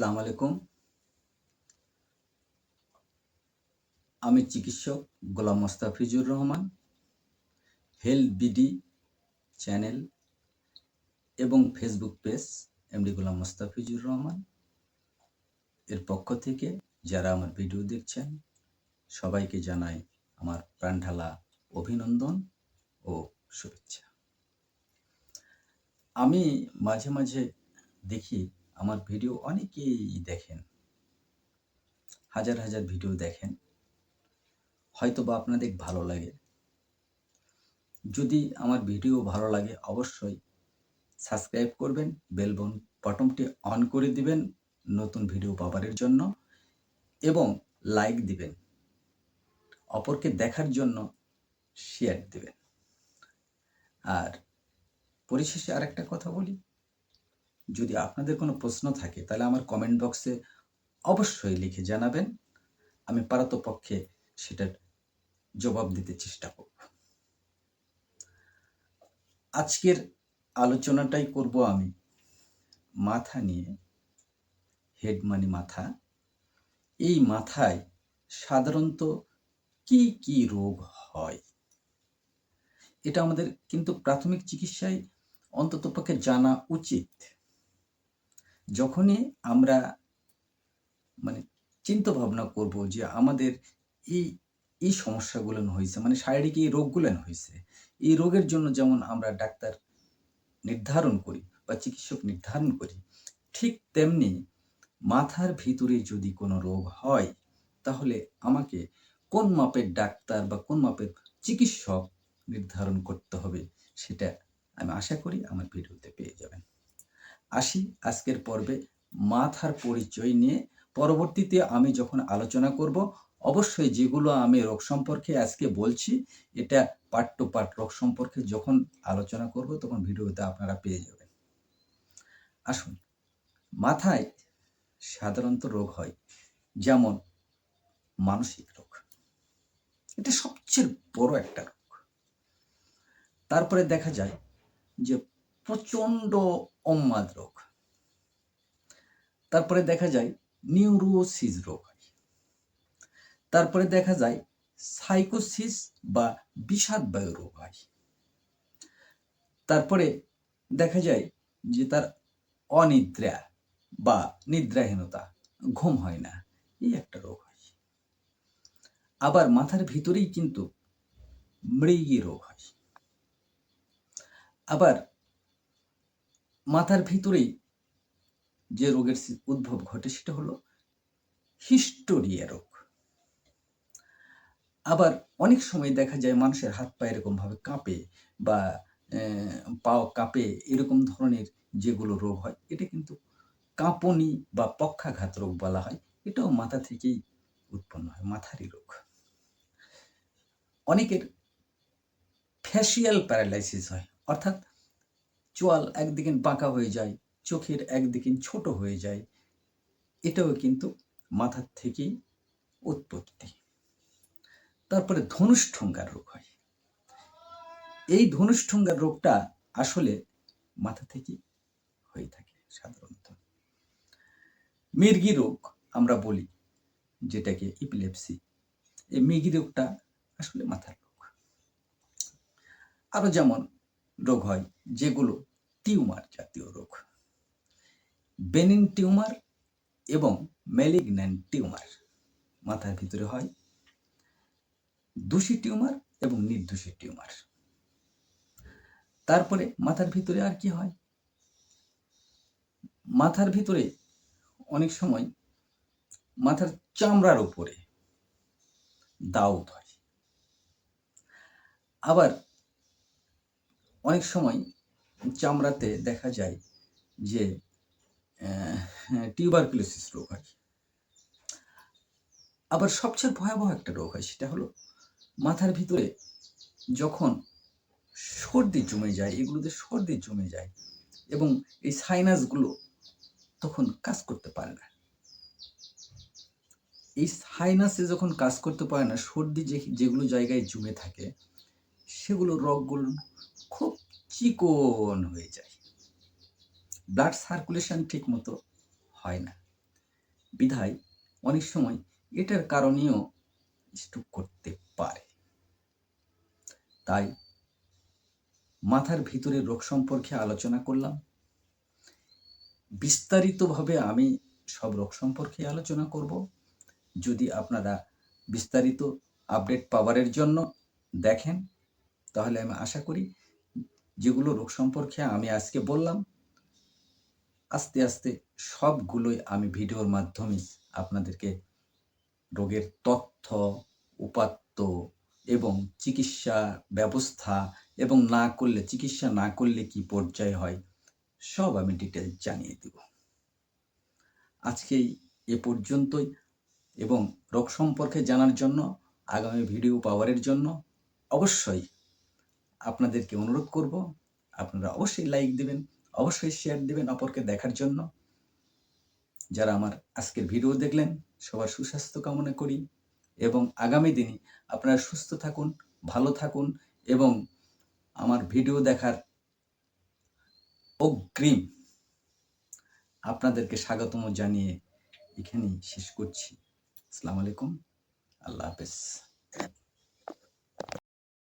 আসসালামু আলাইকুম। আমি চিকিৎসক Golam Mostafizur Rahman health BD channel এবং Facebook page MD Golam Mostafizur Rahman. এর পক্ষ থেকে যারা আমার ভিডিও দেখছেন, সবাইকে জানাই আমার প্রাণঢালা অভিনন্দন ও শুভেচ্ছা। আমি মাঝে মাঝে দেখি আমার ভিডিও অনেকেই দেখেন। হাজার হাজার ভিডিও দেখেন। হয়তো বা আপনাদের ভালো লাগে। যদি আমার ভিডিও ভালো লাগে, অবশ্যই সাবস্ক্রাইব করবেন, বেল বটনটি অন করে দিবেন নতুন ভিডিও পাবারের জন্য এবং লাইক দিবেন। অপরকে দেখার জন্য শেয়ার দিবেন। আর পরিশেষে আরেকটা কথা বলি। যদি আপনাদের কোনো প্রশ্ন থাকে, তাহলে আমার কমেন্ট বক্সে অবশ্যই লিখে জানাবেন। আমি পারতপক্ষে সেটার জবাব দিতে চেষ্টা করব। আজকের আলোচনাটাই করব আমি মাথা নিয়ে হেড মানে মাথা। এই মাথায় সাধারণত কি কি রোগ হয়? এটা আমাদের কিন্তু প্রাথমিক চিকিৎসায় অন্ততপক্ষে জানা উচিত। যখনই আমরা মানে চিন্তা ভাবনা করব যে আমাদের এই এই সমস্যাগুলো হয়েছে মানে শারীরিক এই রোগগুলো হয়েছে এই রোগের জন্য যেমন আমরা ডাক্তার নির্ধারণ করি বা চিকিৎসক নির্ধারণ করি, ঠিক তেমনি মাথার ভিতরে যদি কোনো রোগ হয়, তাহলে আমাকে কোন মাপের ডাক্তার বা কোন মাপের চিকিৎসক নির্ধারণ করতে হবে, সেটা আমি আশা করি আমার ভিডিওতে পেয়ে যাবেন। আসি আজকের পর্বে মাথার পরিচয় নিয়ে। পরবর্তীতে আমি যখন আলোচনা করব, অবশ্যই যেগুলো আমি রোগ সম্পর্কে আজকে বলছি, এটা পার্ট টু পার্ট রোগ সম্পর্কে যখন আলোচনা করব, তখন ভিডিওতে আপনারা পেয়ে যাবেন। আসুন, মাথায় সাধারণত রোগ হয় যেমন মানসিক রোগ। এটা সবচেয়ে বড় একটা রোগ। তারপরে দেখা যায় যে প্রচণ্ড অম্মাদ রোগ। তারপরে দেখা যায় নিউরোসিস রোগ তারপরে দেখা যায় সাইকোসিস বা বিষাদ বায়ু রোগ হয়। তারপরে দেখা যায় যে তার অনিদ্রা বা নিদ্রাহীনতা, ঘুম হয় না, এই একটা রোগ হয়। আবার মাথার ভিতরেই কিন্তু মৃগী রোগ হয়। আবার মাথার ভিতরেই যে রোগের উদ্ভব ঘটে সেটা হলো হিস্টোরিয়া রোগ। আবার অনেক সময় দেখা যায় মানুষের হাত পা এরকমভাবে কাঁপে বা পাও কাঁপে এরকম ধরনের যেগুলো রোগ হয়, এটা কিন্তু কাঁপনি বা পক্ষাঘাত রোগ বলা হয়, এটাও মাথা থেকেই উৎপন্ন হয়, মাথারই রোগ। অনেকের ফ্যাসিয়াল প্যারালাইসিস হয়, অর্থাৎ চোয়াল একদিকে বাঁকা হয়ে যায়, চোখের একদিকে ছোট হয়ে যায়। এটাও কিন্তু মাথার থেকেই উৎপত্তি। তারপরে ধনুষ্ঠঙ্গার রোগ হয়। এই ধনুষ্ঠঙ্গার রোগটা আসলে মাথা থেকেই হয়ে থাকে সাধারণত। মির্গি রোগ আমরা বলি, যেটাকে ইপিলেপসি এই মির্গি রোগটা আসলে মাথার রোগ। আরও যেমন রোগ হয়, যেগুলো টিউমার জাতীয় রোগ। বেনিন টিউমার এবং ম্যালিগন্যান্ট টিউমার মাথার ভিতরে হয়। দোষী টিউমার এবং নির্দোষী টিউমার। তারপরে মাথার ভিতরে আর কি হয়? মাথার ভিতরে অনেক সময় মাথার চামড়ার উপরে দাউদ হয়। আবার অনেক সময় চামড়াতে দেখা যায় যে টিউবারকুলোসিস রোগ হয় আবার সবচেয়ে ভয়াবহ একটা রোগ হয়, সেটা হলো মাথার ভিতরে যখন সর্দি জমে যায়, এগুলোতে সর্দি জমে যায় এবং এই সাইনাসগুলো তখন কাজ করতে পারে না। এই সাইনাসে যখন কাজ করতে পারে না, সর্দি যে, যেগুলো জায়গায় জমে থাকে, সেগুলো রগগুলো চিকন হয়ে যায়। ব্লাড সার্কুলেশন ঠিক মতো হয় না। বিধায় অনেক সময় এটার কারণেও স্ট্রোক করতে পারে। তাই মাথার ভিতরে রোগ সম্পর্কে আলোচনা করলাম। বিস্তারিতভাবে আমি সব রোগ সম্পর্কে আলোচনা করব। যদি আপনারা বিস্তারিত আপডেট পাওয়ারের জন্য দেখেন, তাহলে আমি আশা করি যেগুলো রোগ সম্পর্কে আমি আজকে বললাম, আস্তে আস্তে সবগুলোই আমি ভিডিওর মাধ্যমে আপনাদেরকে রোগের তথ্য, উপাত্ত এবং চিকিৎসা ব্যবস্থা এবং না করলে, চিকিৎসা না করলে কি পর্যায়ে হয়, সব আমি ডিটেল জানিয়ে দেব। আজকেই এ পর্যন্তই এবং রোগ সম্পর্কে জানার জন্য, আগামী ভিডিও পাওয়ারের জন্য অবশ্যই আপনাদেরকে অনুরোধ করব, আপনারা অবশ্যই লাইক দিবেন, অবশ্যই শেয়ার দিবেন অপরকে দেখার জন্য। যারা আমার আজকের ভিডিও দেখলেন, সবার সুস্বাস্থ্য কামনা করি এবং আগামী দিনে আপনারা সুস্থ থাকুন, ভালো থাকুন এবং আমার ভিডিও দেখার অগ্রিম আপনাদেরকে স্বাগতম জানিয়ে এখানেই শেষ করছি। আসসালামু আলাইকুম, আল্লাহ হাফেজ।